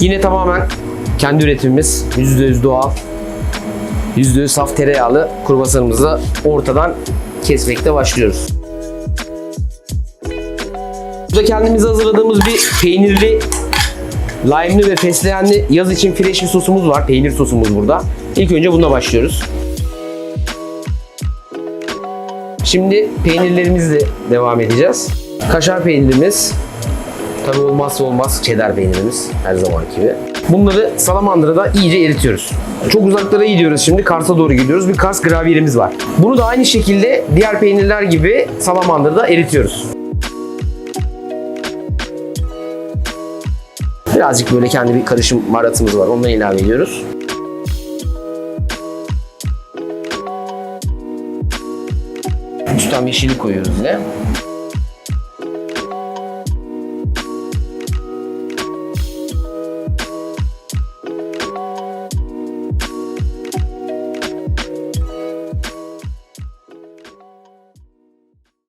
Yine tamamen kendi üretimimiz. %100 doğal. %100 saf tereyağlı kruvasanımızı ortadan kesmekte başlıyoruz. Burada kendimize hazırladığımız bir peynirli, lime'lı ve fesleğenli yaz için fresh bir sosumuz var. Peynir sosumuz burada. İlk önce bununla başlıyoruz. Şimdi peynirlerimizle devam edeceğiz. Kaşar peynirimiz. Tabii olmazsa olmaz cheddar peynirimiz her zaman gibi. Bunları salamandırada iyice eritiyoruz. Çok uzaklara gidiyoruz şimdi. Kars'a doğru gidiyoruz. Bir Kars gravyerimiz var. Bunu da aynı şekilde diğer peynirler gibi salamandırada eritiyoruz. Birazcık böyle kendi bir karışım baharatımız var. Ondan ilave ediyoruz. Üstten yeşillik koyuyoruz yine.